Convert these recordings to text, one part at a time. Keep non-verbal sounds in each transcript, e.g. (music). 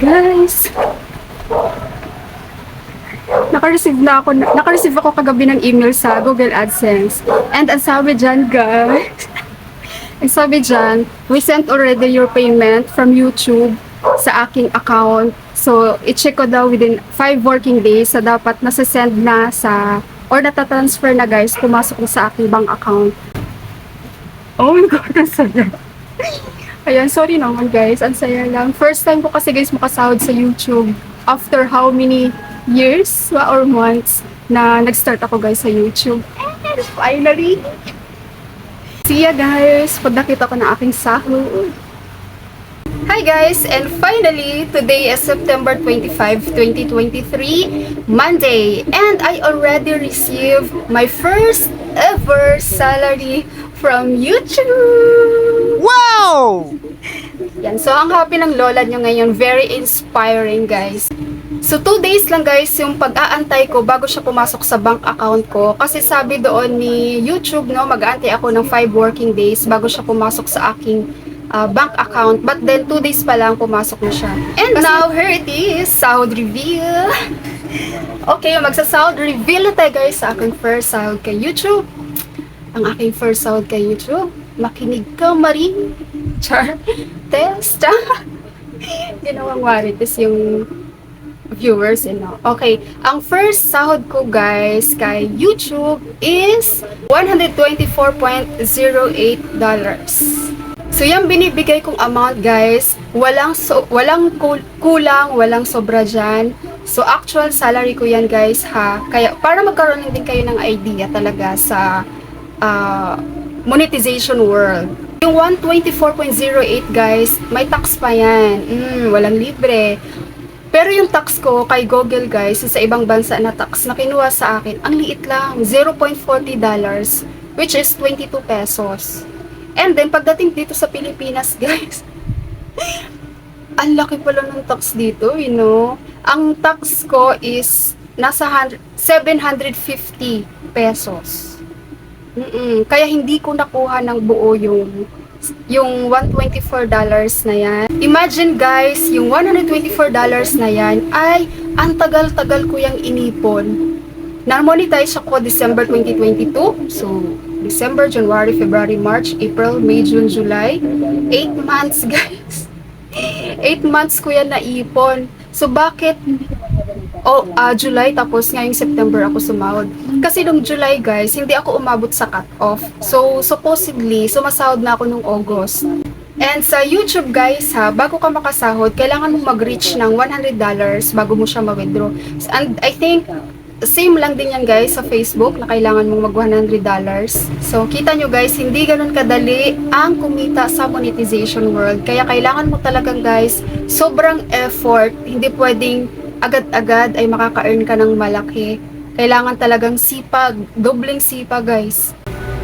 Guys, naka-receive na ako, naka-receive ako kagabi ng email sa Google AdSense. And ang sabi dyan, guys, (laughs) ang sabi dyan, we sent already your payment from YouTube sa aking account. So, i-check ko daw within 5 working days sa dapat nasa-send na sa or natatransfer na guys, pumasok na sa aking bank account. Oh my God, ang saya. Ayan, sorry naman guys, ang saya lang. First time ko kasi guys makasahod sa YouTube after how many years or months na nag-start ako guys sa YouTube. And finally, see ya guys, pag nakita ko na aking sahod. Hi guys, and finally, today is September 25, 2023, Monday, and I already received my first ever salary from YouTube. Wow! Yan. So, ang happy ng lola nyo ngayon, very inspiring, guys. So, two days lang, guys, yung pag-aantay ko bago siya pumasok sa bank account ko. Kasi sabi doon ni YouTube, no, mag-aantay ako ng five working days bago siya pumasok sa aking ah, bank account. But then, two days pa lang pumasok na siya. And now, here it is, sahod reveal. (laughs) Okay, magsa-sahod reveal na tayo, guys, sa aking first sahod kay YouTube. Ang aking first sahod kay YouTube. Makinig ka, Marie. Char. Test. (laughs) Ginawang marites yung viewers, you know. Okay, ang first sahod ko, guys, kay YouTube is $124.08. So, yung binibigay kong amount, guys, walang, so, walang kul- kulang, walang sobra dyan. So, actual salary ko yan, guys, ha. Kaya, para magkaroon din kayo ng idea talaga sa ah, monetization world. Yung 124.08 guys, may tax pa yan. Mm, walang libre. Pero yung tax ko kay Google guys, sa ibang bansa na tax na kinuha sa akin, ang liit lang, 0.40 dollars, which is 22 pesos. And then, pagdating dito sa Pilipinas (laughs) guys, ang laki pala ng tax dito, you know. Ang tax ko is nasa 100 750 pesos. Mm-mm. Kaya hindi ko nakuha ng buo yung yung 124 dollars na yan. Imagine guys, yung 124 dollars na yan ay ang tagal-tagal ko yung inipon. Na-monetize ako December 2022. So, December, January, February, March, April, May, June, July. 8 months (laughs) guys. 8 months ko yan naipon. So, bakit Oh, ah, July tapos ngayong September ako sumahod. Kasi nung July guys, hindi ako umabot sa cut-off. So, supposedly, sumasahod na ako nung August. And sa YouTube guys ha, bago ka makasahod, kailangan mong mag-reach ng $100 bago mo siya ma-withdraw. And I think, same lang din yan guys sa Facebook na kailangan mong mag $100. So, kita nyo guys, hindi ganun kadali ang kumita sa monetization world. Kaya kailangan mo talagang guys, sobrang effort, hindi pwedeng agad-agad ay makaka-earn ka ng malaki. Kailangan talagang sipag, dobleng sipag guys.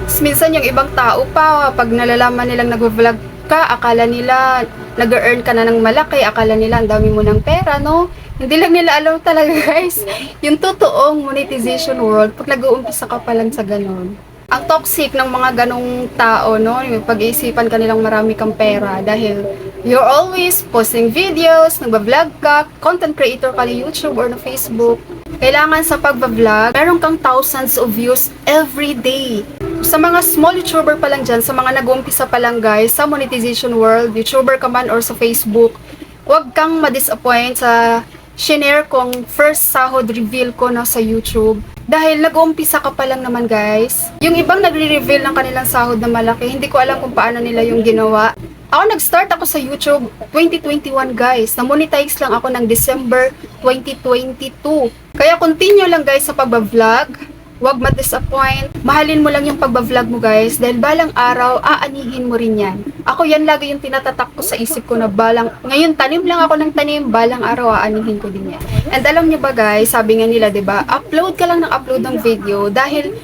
Tapos minsan yung ibang tao pa, pag nalalaman nilang nag-vlog ka, akala nila nag-earn ka na ng malaki, akala nila ang dami mo ng pera, no? Hindi lang nila alam talaga (laughs) guys, yung totoong monetization world, pag nag-uumpisa ka pa lang sa ganun. Ang toxic ng mga ganong tao, no? Yung pag-iisipan ka marami kang pera dahil you're always posting videos, nagbablog ka, content creator ka ni YouTube or na Facebook. Kailangan sa pagbablog, meron kang thousands of views every day. Sa mga small YouTuber pa lang dyan, sa mga nag-uumpisa pa lang guys, sa monetization world, YouTuber ka man or sa Facebook, huwag kang ma-disappoint sa shinare kong first sahod reveal ko na sa YouTube. Dahil nag-uumpisa ka pa lang naman guys. Yung ibang nagre-reveal ng kanilang sahod na malaki, hindi ko alam kung paano nila yung ginawa. Ako nag-start ako sa YouTube 2021 guys. Na-monetize lang ako ng December 2022. Kaya continue lang guys sa pagbablog. Huwag ma-disappoint. Mahalin mo lang yung pagbablog mo guys dahil balang araw aanihin mo rin yan. Ako yan lagi yung tinatatak ko sa isip ko na balang, ngayon tanim lang ako ng tanim, balang araw aanihin ko din yan. And alam niyo ba guys, sabi nga nila ba, upload ka lang ng upload ng video dahil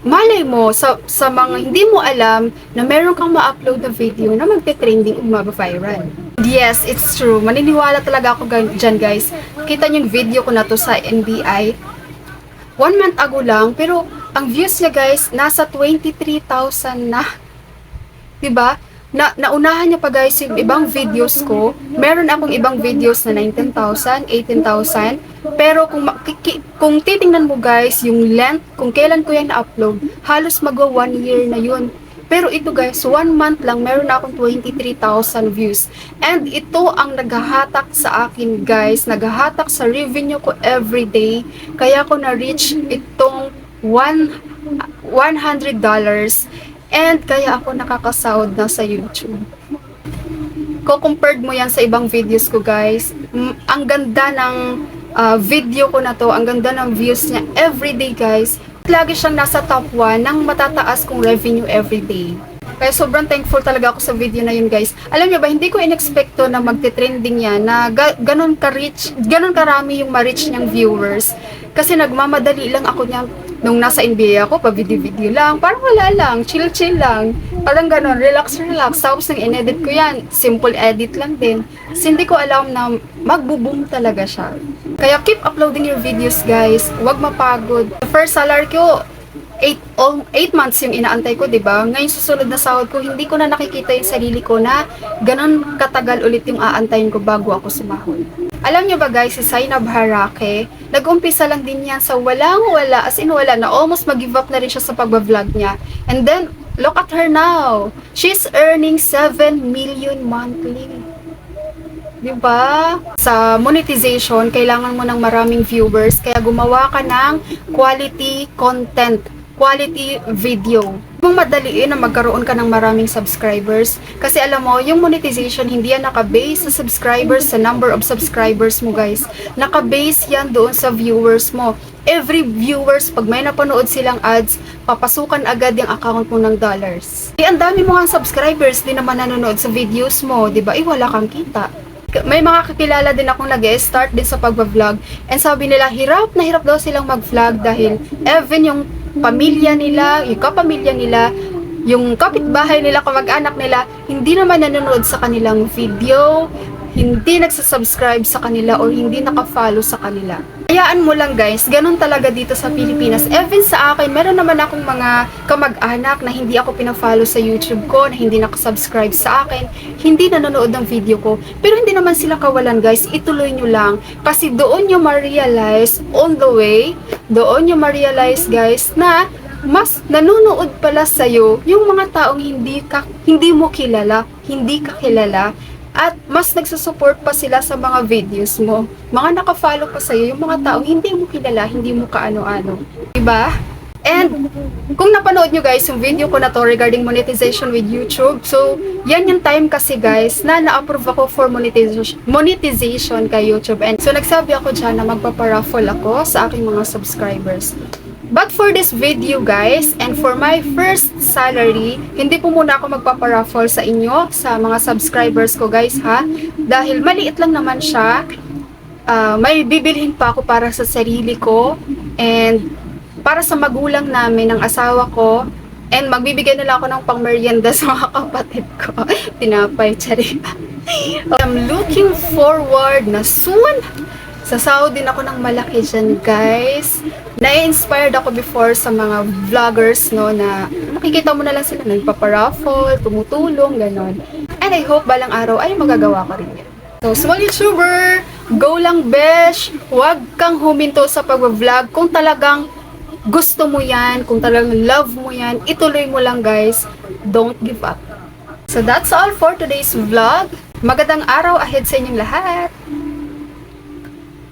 malay mo sa sa mga hindi mo alam na meron kang ma-upload na video na magte-trending o viral Yes, it's true. Maniniwala talaga ako dyan guys. Kita niyo yung video ko na to sa NBI one month ago lang, pero ang views niya guys, nasa 23,000 na. 'Di ba? na naunahan niya pa guys yung ibang videos ko. Meron akong ibang videos na 19,000, 18,000. Pero kung kung titingnan mo guys yung length, kung kailan ko yan na-upload, halos magwa one year na yun. Pero ito guys, one month lang, meron na akong 23,000 views. And ito ang naghahatak sa akin guys, naghahatak sa revenue ko everyday. Kaya ko na-reach itong one, $100 and kaya ako nakakasahod na sa YouTube. Kung compared mo yan sa ibang videos ko guys, ang ganda ng ah, video ko na to, ang ganda ng views niya everyday guys. Lagi siyang nasa top 1 ng matataas kong revenue everyday. Kaya sobrang thankful talaga ako sa video na yun guys. Alam niyo ba, hindi ko inexpecto na magte-trending yan, na ga- ganon ka-reach, ganon karami yung ma-reach niyang viewers. Kasi nagmamadali lang ako niya nung nasa NBA ako, pa video-video lang, parang wala lang, chill-chill lang. Parang ganon, relax-relax. Tapos nang in-edit ko yan, simple edit lang din. Kasi hindi ko alam na magbo-boom talaga siya. Kaya keep uploading your videos guys. Huwag mapagod. The first salary ko, 8 all 8 months yung inaantay ko, 'di ba? Ngayon susunod na sahod ko, hindi ko na nakikita yung sarili ko na ganun katagal ulit yung aantayin ko bago ako sumahod. Alam niyo ba guys, si Zainab Harake, nag-umpisa lang din yan sa walang wala, as in wala na, almost mag-give up na rin siya sa pagbablog niya. And then, look at her now. She's earning 7 million monthly. Di ba? Sa monetization, kailangan mo ng maraming viewers, kaya gumawa ka ng quality content, quality video. Kung madaliin na magkaroon ka ng maraming subscribers, kasi alam mo, yung monetization, hindi yan nakabase sa subscribers, sa number of subscribers mo guys. Nakabase yan doon sa viewers mo. Every viewers, pag may napanood silang ads, papasukan agad yung account mo ng dollars. Eh, ang dami mo nga subscribers din naman nanonood sa videos mo, di ba? Eh, wala kang kita may mga kakilala din akong nag start din sa pagbablog and sabi nila hirap na hirap daw silang mag-vlog dahil even yung pamilya nila, yung kapamilya nila, yung kapitbahay nila, kamag-anak nila, hindi naman nanonood sa kanilang video, hindi nagsasubscribe sa kanila or hindi nakafollow sa kanila. Hayaan mo lang guys, ganun talaga dito sa Pilipinas. Even sa akin, meron naman akong mga kamag-anak na hindi ako pinafollow sa YouTube ko, na hindi nakasubscribe sa akin, hindi nanonood ng video ko. Pero hindi naman sila kawalan guys, ituloy nyo lang. Kasi doon nyo ma-realize on the way, doon nyo ma-realize guys na mas nanonood pala sa'yo yung mga taong hindi ka, hindi mo kilala, hindi ka kilala, at mas nagsusupport pa sila sa mga videos mo. Mga nakafollow pa sa'yo, yung mga taong hindi mo kilala, hindi mo kaano-ano. Diba? And kung napanood nyo guys yung video ko na to regarding monetization with YouTube, so yan yung time kasi guys na na-approve ako for monetization, monetization kay YouTube. And so nagsabi ako dyan na magpaparaffle ako sa aking mga subscribers. But for this video guys, and for my first salary, hindi po muna ako magpaparaffle sa inyo, sa mga subscribers ko guys ha. Dahil maliit lang naman siya. Ah, may bibilhin pa ako para sa sarili ko. And para sa magulang namin, ng asawa ko. And magbibigay nila ako ng pangmerienda (laughs) sa mga kapatid ko. (laughs) Tinapay, tsari. (laughs) I'm looking forward na soon Sasahod din ako ng malaki dyan, guys. Na-inspired ako before sa mga vloggers, no, na makikita mo na lang sila nagpaparaffle, tumutulong, ganon. And I hope balang araw ay magagawa ko rin yan. So, small YouTuber, go lang, besh. Huwag kang huminto sa pag-vlog. Kung talagang gusto mo yan, kung talagang love mo yan, ituloy mo lang, guys. Don't give up. So, that's all for today's vlog. Magandang araw ahead sa inyong lahat.